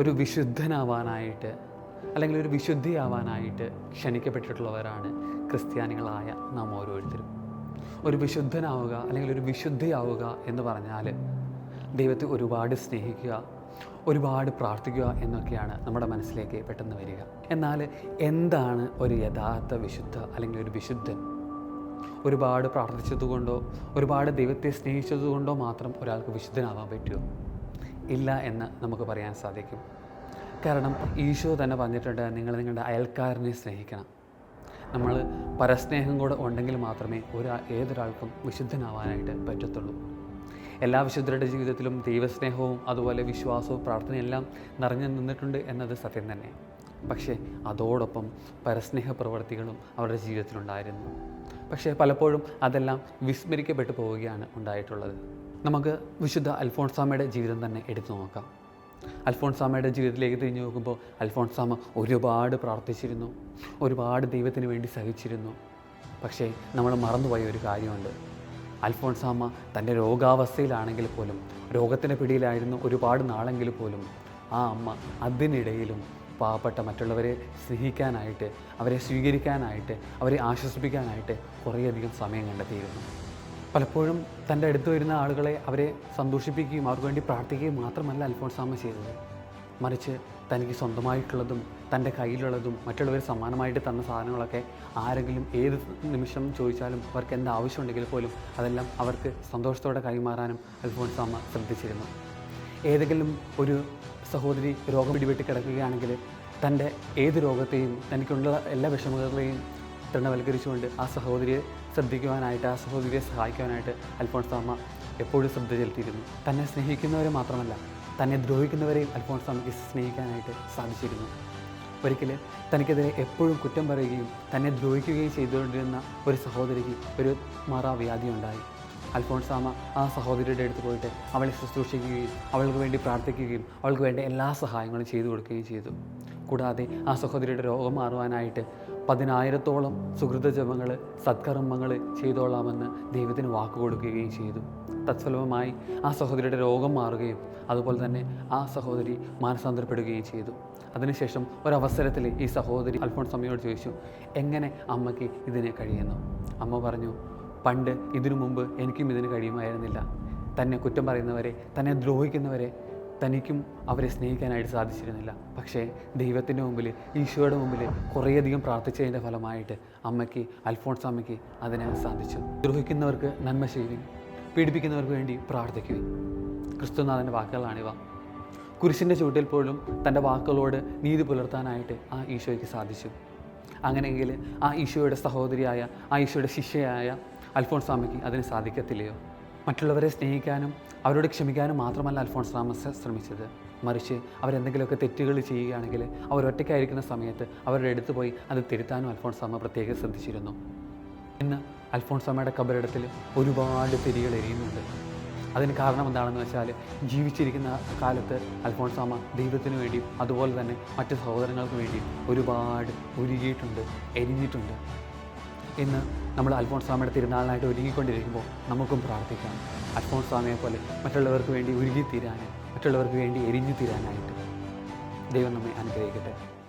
ഒരു വിശുദ്ധനാവാനായിട്ട് അല്ലെങ്കിൽ ഒരു വിശുദ്ധിയാവാനായിട്ട് ക്ഷണിക്കപ്പെട്ടിട്ടുള്ളവരാണ് ക്രിസ്ത്യാനികളായ നാം ഓരോരുത്തരും. ഒരു വിശുദ്ധനാവുക അല്ലെങ്കിൽ ഒരു വിശുദ്ധിയാവുക എന്ന് പറഞ്ഞാൽ ദൈവത്തെ ഒരുപാട് സ്നേഹിക്കുക ഒരുപാട് പ്രാർത്ഥിക്കുക എന്നൊക്കെയാണ് നമ്മുടെ മനസ്സിലേക്ക് പെട്ടെന്ന് വരിക. എന്നാൽ എന്താണ് ഒരു യഥാർത്ഥ വിശുദ്ധ അല്ലെങ്കിൽ ഒരു വിശുദ്ധൻ? ഒരുപാട് പ്രാർത്ഥിച്ചതുകൊണ്ടോ ഒരുപാട് ദൈവത്തെ സ്നേഹിച്ചതുകൊണ്ടോ മാത്രം ഒരാൾക്ക് വിശുദ്ധനാവാൻ പറ്റുമോ? ഇല്ല എന്ന് നമുക്ക് പറയാൻ സാധിക്കും. കാരണം ഈശോ തന്നെ പറഞ്ഞിട്ടുണ്ട് നിങ്ങൾ നിങ്ങളുടെ അയൽക്കാരനെ സ്നേഹിക്കണം. നമ്മൾ പരസ്നേഹം കൂടെ ഉണ്ടെങ്കിൽ മാത്രമേ ഒരാ ഏതൊരാൾക്കും വിശുദ്ധനാവാനായിട്ട് പറ്റത്തുള്ളൂ. എല്ലാ വിശുദ്ധരുടെ ജീവിതത്തിലും ദൈവസ്നേഹവും അതുപോലെ വിശ്വാസവും പ്രാർത്ഥനയും എല്ലാം നിറഞ്ഞു നിന്നിട്ടുണ്ട് എന്നത് സത്യം തന്നെ പക്ഷേ അതോടൊപ്പം പരസ്നേഹ പ്രവർത്തികളും അവരുടെ ജീവിതത്തിലുണ്ടായിരുന്നു. പക്ഷേ പലപ്പോഴും അതെല്ലാം വിസ്മരിക്കപ്പെട്ടു പോവുകയാണ് ഉണ്ടായിട്ടുള്ളത്. നമുക്ക് വിശുദ്ധ അൽഫോൺസാമയുടെ ജീവിതം തന്നെ എടുത്തു നോക്കാം. അൽഫോൺസാമയുടെ ജീവിതത്തിലേക്ക് തിരിഞ്ഞു നോക്കുമ്പോൾ അൽഫോൺസാമ ഒരുപാട് പ്രാർത്ഥിച്ചിരുന്നു. ഒരുപാട് ദൈവത്തിന് വേണ്ടി സഹിച്ചിരുന്നു. പക്ഷേ നമ്മൾ മറന്നുപോയ ഒരു കാര്യമുണ്ട്. അൽഫോൺസാമ തന്റെ രോഗാവസ്ഥയിലാണെങ്കിൽ പോലും രോഗത്തിന്റെ പിടിയിലായിരുന്നു ഒരുപാട് നാളെങ്കിൽ പോലും ആ അമ്മ അതിനിടയിലും പാവപ്പെട്ട മറ്റുള്ളവരെ സ്നേഹിക്കാനായിട്ട് അവരെ സ്വീകരിക്കാനായിട്ട് അവരെ ആശ്വസിപ്പിക്കാനായിട്ട് കുറേയധികം സമയം കണ്ടെത്തിയിരുന്നു. പലപ്പോഴും തന്റെ അടുത്ത് വരുന്ന ആളുകളെ അവരെ സന്തോഷിപ്പിക്കുകയും അവർക്ക് വേണ്ടി പ്രാർത്ഥിക്കുകയും മാത്രമല്ല അൽഫോൺസാമ ചെയ്തത്. മറിച്ച് തനിക്ക് സ്വന്തമായിട്ടുള്ളതും തന്റെ കയ്യിലുള്ളതും മറ്റുള്ളവർ സമ്മാനമായിട്ട് തന്ന സാധനങ്ങളൊക്കെ ആരെങ്കിലും ഏത് നിമിഷം ചോദിച്ചാലും അവർക്ക് എന്ത് ആവശ്യമുണ്ടെങ്കിൽ പോലും അതെല്ലാം അവർക്ക് സന്തോഷത്തോടെ കൈമാറാനും അൽഫോൺസാമ ശ്രദ്ധിച്ചിരുന്നു. ഏതെങ്കിലും ഒരു സഹോദരി രോഗം പിടിപെട്ട് കിടക്കുകയാണെങ്കിൽ തന്റെ ഏത് രോഗത്തെയും തനിക്കുള്ള എല്ലാ വിഷമതകളെയും തൃണവൽക്കരിച്ചുകൊണ്ട് ആ സഹോദരിയെ ശ്രദ്ധിക്കുവാനായിട്ട് ആ സഹോദരിയെ സഹായിക്കുവാനായിട്ട് അൽഫോൺസ് അമ്മ എപ്പോഴും ശ്രദ്ധ ചെലുത്തിയിരുന്നു. തന്നെ സ്നേഹിക്കുന്നവരെ മാത്രമല്ല തന്നെ ദ്രോഹിക്കുന്നവരെയും അൽഫോൺസ് അമ്മയ്ക്ക് സ്നേഹിക്കാനായിട്ട് സാധിച്ചിരുന്നു. ഒരിക്കൽ തനിക്കെതിരെ എപ്പോഴും കുറ്റം പറയുകയും തന്നെ ദ്രോഹിക്കുകയും ചെയ്തുകൊണ്ടിരുന്ന ഒരു സഹോദരിക്ക് ഒരു മാറാവ്യാധി ഉണ്ടായി അൽഫോൺസാമ ആ സഹോദരിയുടെ അടുത്ത് പോയിട്ട് അവളെ ശുശ്രൂഷിക്കുകയും അവൾക്ക് വേണ്ടി പ്രാർത്ഥിക്കുകയും അവൾക്ക് വേണ്ട എല്ലാ സഹായങ്ങളും ചെയ്തു കൊടുക്കുകയും ചെയ്തു. കൂടാതെ ആ സഹോദരിയുടെ രോഗം മാറുവാനായിട്ട് പതിനായിരത്തോളം സുഹൃത ജപങ്ങൾ സത്കർമ്മങ്ങൾ ചെയ്തോളാമെന്ന് ദൈവത്തിന് വാക്ക് കൊടുക്കുകയും ചെയ്തു. തത്ഫലമായി ആ സഹോദരിയുടെ രോഗം മാറുകയും അതുപോലെ തന്നെ ആ സഹോദരി മാനസാന്തരപ്പെടുകയും ചെയ്തു. അതിനുശേഷം ഒരവസരത്തിൽ ഈ സഹോദരി അൽഫോൺസ് അമ്മയോട് ചോദിച്ചു എങ്ങനെ അമ്മയ്ക്ക് ഇതിനെ കഴിയുന്നു? അമ്മ പറഞ്ഞു പണ്ട് ഇതിനു മുമ്പ് എനിക്കും ഇതിന് കഴിയുമായിരുന്നില്ല. തന്നെ കുറ്റം പറയുന്നവരെ തന്നെ ദ്രോഹിക്കുന്നവരെ തനിക്കും അവരെ സ്നേഹിക്കാനായിട്ട് സാധിച്ചിരുന്നില്ല. പക്ഷേ ദൈവത്തിന്റെ മുമ്പിൽ ഈശോയുടെ മുമ്പിൽ കുറേയധികം പ്രാർത്ഥിച്ചതിന്റെ ഫലമായിട്ട് അമ്മയ്ക്ക് അൽഫോൺസ് അമ്മയ്ക്ക് അതിന് സാധിച്ചു. ദ്രോഹിക്കുന്നവർക്ക് നന്മ ചെയ്യുവിൻ പീഡിപ്പിക്കുന്നവർക്ക് വേണ്ടി പ്രാർത്ഥിക്കുക ക്രിസ്തുനാഥന്റെ വാക്കുകളാണിവ. കുരിശിന്റെ ചുവട്ടിൽ പോലും തന്റെ വാക്കുകളോട് നീതി പുലർത്താനായിട്ട് ആ ഈശോയ്ക്ക് സാധിച്ചു. അങ്ങനെയെങ്കിൽ ആ ഈശോയുടെ സഹോദരിയായ ആ ഈശോയുടെ ശിഷ്യയായ അൽഫോൺസാമയ്ക്ക് അതിന് സാധിക്കത്തില്ലയോ? മറ്റുള്ളവരെ സ്നേഹിക്കാനും അവരോട് ക്ഷമിക്കാനും മാത്രമല്ല അൽഫോൺസ് റാമസ് ശ്രമിച്ചത്. മറിച്ച് അവരെന്തെങ്കിലുമൊക്കെ തെറ്റുകൾ ചെയ്യുകയാണെങ്കിൽ അവർ ഒറ്റയ്ക്കായിരിക്കുന്ന സമയത്ത് അവരുടെ അടുത്ത് പോയി അത് തിരുത്താനും അൽഫോൺസ് അൽഫോൺസാമ പ്രത്യേകം ശ്രദ്ധിച്ചിരുന്നു. ഇന്ന് അൽഫോൺസ് അൽഫോൺസാമയുടെ കബറിടത്തിൽ ഒരുപാട് തിരികൾ എരിയുന്നുണ്ട്. അതിന് കാരണം എന്താണെന്ന് വെച്ചാൽ ജീവിച്ചിരിക്കുന്ന കാലത്ത് അൽഫോൺസ് അൽഫോൺസാമ ദൈവത്തിന് വേണ്ടിയും അതുപോലെ തന്നെ മറ്റ് സഹോദരങ്ങൾക്ക് വേണ്ടിയും ഒരുപാട് ഉരുകിയിട്ടുണ്ട് എരിഞ്ഞിട്ടുണ്ട്. ഇന്ന് നമ്മൾ അൽഫോൺസാമയുടെ തിരുനാളിനായിട്ട് ഒരുങ്ങിക്കൊണ്ടിരിക്കുമ്പോൾ നമുക്കും പ്രാർത്ഥിക്കാം. അൽഫോൺസാമയെ പോലെ മറ്റുള്ളവർക്ക് വേണ്ടി ഉരുകിത്തീരാൻ മറ്റുള്ളവർക്ക് വേണ്ടി എരിഞ്ഞു തീരാനായിട്ട് ദൈവം നമ്മെ അനുഗ്രഹിക്കട്ടെ.